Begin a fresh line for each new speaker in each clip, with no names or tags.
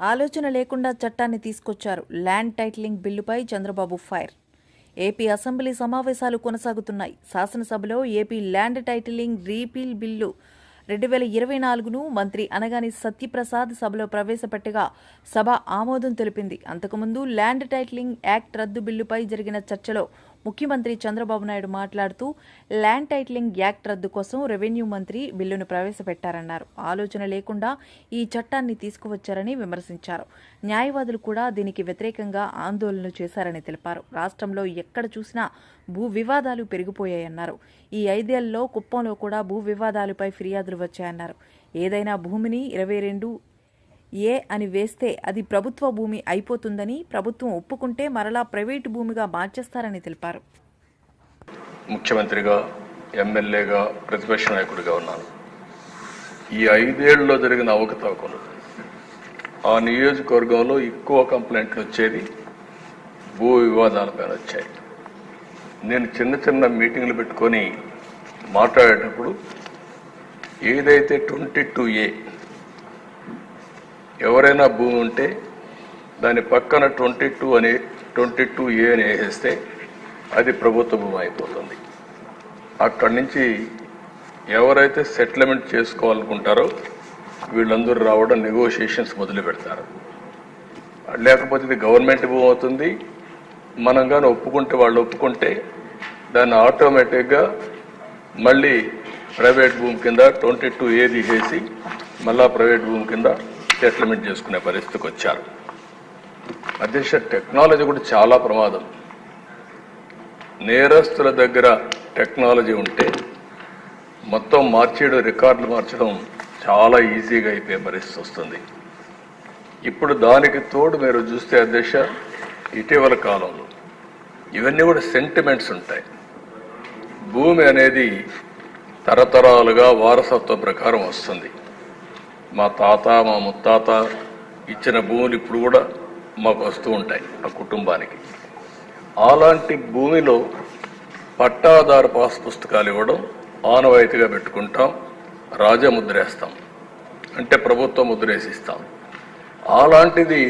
ఆలోచన లేకుండా చట్టాన్ని తీసుకొచ్చారు ల్యాండ్ టైటిలింగ్ బిల్లుపై చంద్రబాబు ఫైర్. ఏపీ అసెంబ్లీ సమావేశాలు కొనసాగుతున్నాయి. శాసనసభలో AP land titling repeal bill రెండు వేల ఇరవై నాలుగును మంత్రి అనగాని సత్యప్రసాద్ సభలో ప్రవేశపెట్టగా సభ ఆమోదం తెలిపింది. అంతకుముందు ల్యాండ్ టైటిలింగ్ యాక్ట్ రద్దు బిల్లుపై జరిగిన చర్చలో ముఖ్యమంత్రి చంద్రబాబు నాయుడు మాట్లాడుతూ ల్యాండ్ టైటిలింగ్ యాక్ట్ రద్దు కోసం రెవెన్యూ మంత్రి బిల్లును ప్రవేశపెట్టారన్నారు. ఆలోచన లేకుండా ఈ చట్టాన్ని తీసుకువచ్చారని విమర్శించారు. న్యాయవాదులు కూడా దీనికి వ్యతిరేకంగా ఆందోళనలు చేశారని తెలిపారు. రాష్ట్రంలో ఎక్కడ చూసినా భూ వివాదాలు పెరిగిపోయాయన్నారు. ఈ ఐదేళ్ళలో కుప్పంలో కూడా భూ వివాదాలపై ఫిర్యాదులు వచ్చాయన్నారు. ఏదైనా భూమిని ఇరవై రెండు ఏ అని వేస్తే అది ప్రభుత్వ భూమి అయిపోతుందని ప్రభుత్వం ఒప్పుకుంటే మరలా ప్రైవేటు భూమిగా మార్చేస్తారని తెలిపారు.
ముఖ్యమంత్రిగా ఎమ్మెల్యేగా ప్రతిపక్ష నాయకుడిగా ఉన్నాను. ఈ ఐదేళ్ళలో జరిగిన అవకతవకలు ఆ నియోజకవర్గంలో ఎక్కువ కంప్లైంట్లు వచ్చేది భూ వివాదాలపైన వచ్చాయి. నేను చిన్న చిన్న మీటింగ్లు పెట్టుకొని మాట్లాడేటప్పుడు ఏదైతే ట్వంటీ టూ ఏ ఎవరైనా భూమి ఉంటే దాని పక్కన ట్వంటీ టూ అనే ట్వంటీ టూ ఏ అని వేసేస్తే అది ప్రభుత్వ భూమి అయిపోతుంది. అక్కడి నుంచి ఎవరైతే సెటిల్మెంట్ చేసుకోవాలనుకుంటారో వీళ్ళందరూ రావడం నెగోషియేషన్స్ మొదలు పెడతారు. లేకపోతే ఇది గవర్నమెంట్ భూమి అవుతుంది. మనం కానీ ఒప్పుకుంటే వాళ్ళు ఒప్పుకుంటే దాన్ని ఆటోమేటిక్గా మళ్ళీ ప్రైవేట్ భూమి కింద ట్వంటీ టూ ఏ తీసేసి మళ్ళా ప్రైవేట్ భూమి కింద సెటిల్మెంట్ చేసుకునే పరిస్థితికి వచ్చారు. అధ్యక్ష టెక్నాలజీ కూడా చాలా ప్రమాదం. నేరస్తుల దగ్గర టెక్నాలజీ ఉంటే మొత్తం మార్చేయడం రికార్డులు మార్చడం చాలా ఈజీగా అయిపోయే పరిస్థితి వస్తుంది. ఇప్పుడు దానికి తోడు మీరు చూస్తే అధ్యక్ష ఇటీవల కాలంలో ఇవన్నీ కూడా సెంటిమెంట్స్ ఉంటాయి. భూమి అనేది తరతరాలుగా వారసత్వ ప్రకారం వస్తుంది. మా తాత మా ముత్తాత ఇచ్చిన భూములు ఇప్పుడు కూడా మాకు వస్తూ ఉంటాయి ఆ కుటుంబానికి. అలాంటి భూమిలో పట్టాదారు పాస్ పుస్తకాలు ఇవ్వడం ఆనవాయితీగా పెట్టుకుంటాం రాజముద్రేస్తాం అంటే ప్రభుత్వం ముద్రేసిస్తాం అలాంటిది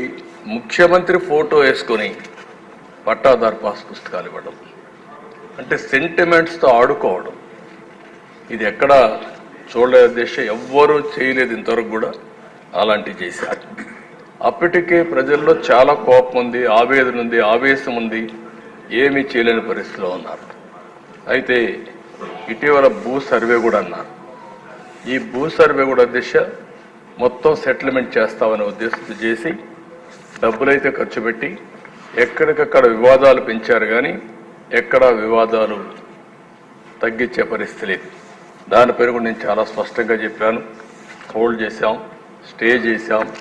ముఖ్యమంత్రి ఫోటో వేసుకొని పట్టాదారు పాస్ పుస్తకాలు ఇవ్వడం అంటే సెంటిమెంట్స్తో ఆడుకోవడం. ఇది ఎక్కడ చూడలేదు దిశ ఎవ్వరూ చేయలేదు ఇంతవరకు కూడా అలాంటివి చేశారు. అప్పటికే ప్రజల్లో చాలా కోపం ఉంది ఆవేదన ఉంది ఆవేశం ఉంది ఏమీ చేయలేని పరిస్థితిలో ఉన్నారు. అయితే ఇటీవల భూ సర్వే కూడా అన్నారు. ఈ భూ సర్వే కూడా దిశ మొత్తం సెటిల్మెంట్ చేస్తామనే ఉద్దేశంతో చేసి డబ్బులైతే ఖర్చు పెట్టి ఎక్కడికక్కడ వివాదాలు పెంచారు కానీ ఎక్కడా వివాదాలు తగ్గించే పరిస్థితి లేదు. దానిపైన కూడా నేను చాలా స్పష్టంగా చెప్పాను. హోల్డ్ చేశాం స్టే చేశాం.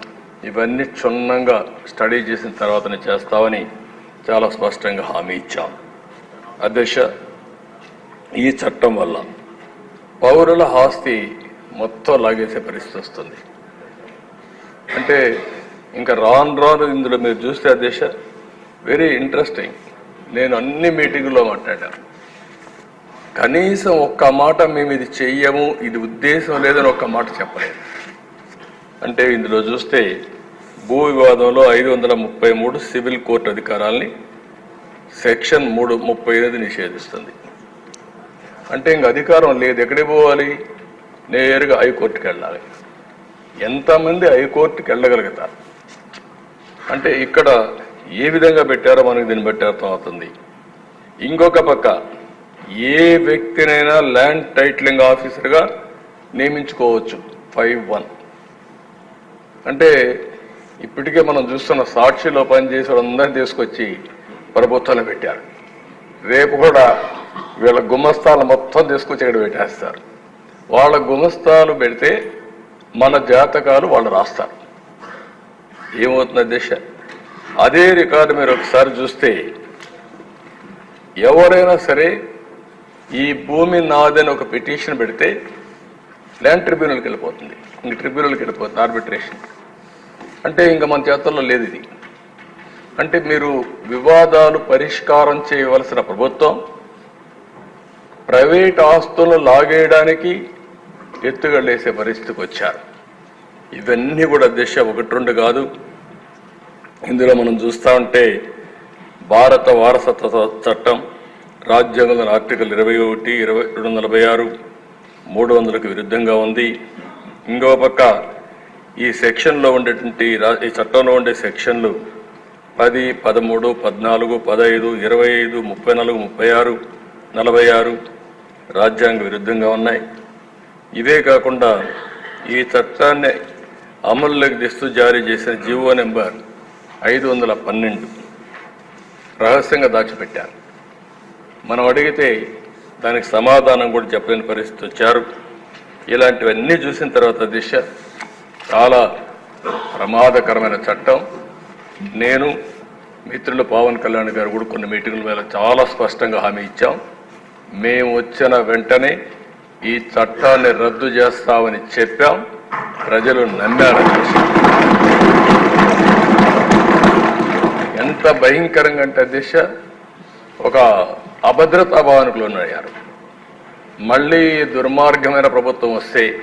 ఇవన్నీ క్షుణ్ణంగా స్టడీ చేసిన తర్వాతనే చేస్తామని చాలా స్పష్టంగా హామీ ఇచ్చాం. అధ్యక్ష ఈ చట్టం వల్ల పౌరుల ఆస్తి మొత్తం లాగేసే పరిస్థితి వస్తుంది. అంటే ఇంకా రాను రాను ఇందులో మీరు చూస్తే అధ్యక్ష వెరీ ఇంట్రెస్టింగ్ నేను అన్ని మీటింగుల్లో మాట్లాడాను. కనీసం ఒక్క మాట మేము ఇది చెయ్యము ఇది ఉద్దేశం లేదని ఒక్క మాట చెప్పలేదు. అంటే ఇందులో చూస్తే భూ వివాదంలో ఐదు వందల ముప్పై మూడు సివిల్ కోర్టు అధికారాల్ని సెక్షన్ మూడు ముప్పై ఎనిమిది నిషేధిస్తుంది. అంటే ఇంక అధికారం లేదు ఎక్కడికి పోవాలి? నేరుగా హైకోర్టుకి వెళ్ళాలి. ఎంతమంది హైకోర్టుకి వెళ్ళగలుగుతారు? అంటే ఇక్కడ ఏ విధంగా పెట్టారో మనకి దీన్ని బట్టి అర్థమవుతుంది. ఇంకొక పక్క ఏ వ్యక్తినైనా ల్యాండ్ టైటిలింగ్ ఆఫీసర్గా నియమించుకోవచ్చు. Five one. అంటే ఇప్పటికే మనం చూస్తున్న సాక్షిలో పనిచేసే అందరినీ తీసుకొచ్చి ప్రభుత్వంలో పెట్టారు. రేపు కూడా వీళ్ళ గుమస్తాలు మొత్తం తీసుకొచ్చి ఇక్కడ పెట్టేస్తారు. వాళ్ళ గుమస్తాలు పెడితే మన జాతకాలు వాళ్ళు రాస్తారు. ఏమవుతుంది దిశ అదే రికార్డు మీరు ఒకసారి చూస్తే ఎవరైనా సరే ఈ భూమి నాదని ఒక పిటిషన్ పెడితే ల్యాండ్ ట్రిబ్యునల్కి వెళ్ళిపోతుంది. ఇంక ట్రిబ్యునల్కి వెళ్ళిపోతుంది ఆర్బిట్రేషన్ అంటే ఇంకా మన చేతుల్లో లేదు ఇది. అంటే మీరు వివాదాలు పరిష్కారం చేయవలసిన ప్రభుత్వం ప్రైవేట్ ఆస్తులను లాగేయడానికి ఎత్తుగడేసే పరిస్థితికి వచ్చారు. ఇవన్నీ కూడా దిశ ఒకటి రెండు కాదు. ఇందులో మనం చూస్తా ఉంటే భారత వారసత్వ చట్టం రాజ్యాంగం ఆర్టికల్ ఇరవై ఒకటి ఇరవై రెండు వందల నలభై ఆరు మూడు వందలకు విరుద్ధంగా ఉంది. ఇంకో పక్క ఈ సెక్షన్లో ఉండేటువంటి ఈ చట్టంలో ఉండే సెక్షన్లు పది పదమూడు పద్నాలుగు పదహైదు ఇరవై ఐదు ముప్పై నాలుగు ముప్పై ఆరు నలభై ఆరు రాజ్యాంగ విరుద్ధంగా ఉన్నాయి. ఇవే కాకుండా ఈ చట్టాన్ని అమల్లోకి తెస్తూ జారీ చేసిన జీవో నెంబర్ ఐదు వందల పన్నెండు రహస్యంగా దాచిపెట్టారు. మనం అడిగితే దానికి సమాధానం కూడా చెప్పలేని పరిస్థితి వచ్చారు. ఇలాంటివన్నీ చూసిన తర్వాత దిశ చాలా ప్రమాదకరమైన చట్టం. నేను మిత్రులు పవన్ కళ్యాణ్ గారు కూడా కొన్ని మీటింగుల మీద చాలా స్పష్టంగా హామీ ఇచ్చాం. మేము వచ్చిన వెంటనే ఈ చట్టాన్ని రద్దు చేస్తామని చెప్పాం. ప్రజలు నమ్మారని ఎంత భయంకరంగా అంటే దిశ ఒక అభద్రతా భావనకులు ఉన్నాయారు మళ్ళీ దుర్మార్గమైన ప్రభుత్వం వస్తే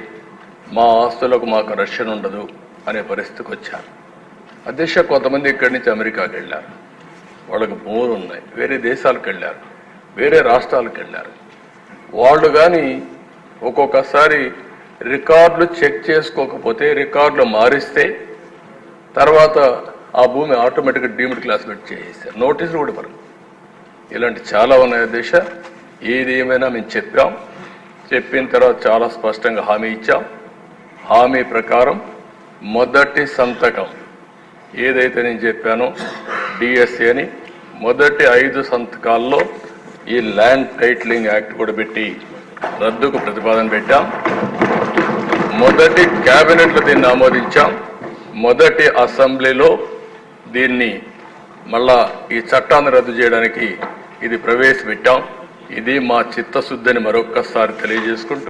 మా ఆస్తులకు మాకు రక్షణ ఉండదు అనే పరిస్థితికి వచ్చారు. అధ్యక్ష కొంతమంది ఇక్కడి నుంచి అమెరికాకి వెళ్ళారు. వాళ్ళకి భూములు ఉన్నాయి. వేరే దేశాలకు వెళ్ళారు. వేరే రాష్ట్రాలకు వెళ్ళారు. వాళ్ళు కానీ ఒక్కొక్కసారి రికార్డులు చెక్ చేసుకోకపోతే రికార్డులు మారిస్తే తర్వాత ఆ భూమి ఆటోమేటిక్గా డీమ్డ్ క్లాస్మేట్ చేసేస్తారు. నోటీసులు కూడా ఇవ్వరు ఇలాంటి చాలా ఉన్నాయి దేశ ఏది ఏమైనా మేము చెప్పాం. చెప్పిన తర్వాత చాలా స్పష్టంగా హామీ ఇచ్చాం. హామీ ప్రకారం మొదటి సంతకం ఏదైతే నేను చెప్పానో డిఎస్సి అని మొదటి ఐదు సంతకాల్లో ఈ ల్యాండ్ టైటిలింగ్ యాక్ట్ కూడా పెట్టి రద్దుకు ప్రతిపాదన పెట్టాం. మొదటి క్యాబినెట్లో దీన్ని ఆమోదించాం. మొదటి అసెంబ్లీలో దీన్ని మళ్ళా ఈ చట్టాన్ని రద్దు చేయడానికి ఇది ప్రవేశపెట్టాం. ఇది మా చిత్తశుద్ధిని మరొక్కసారి తెలియజేసుకుంటూ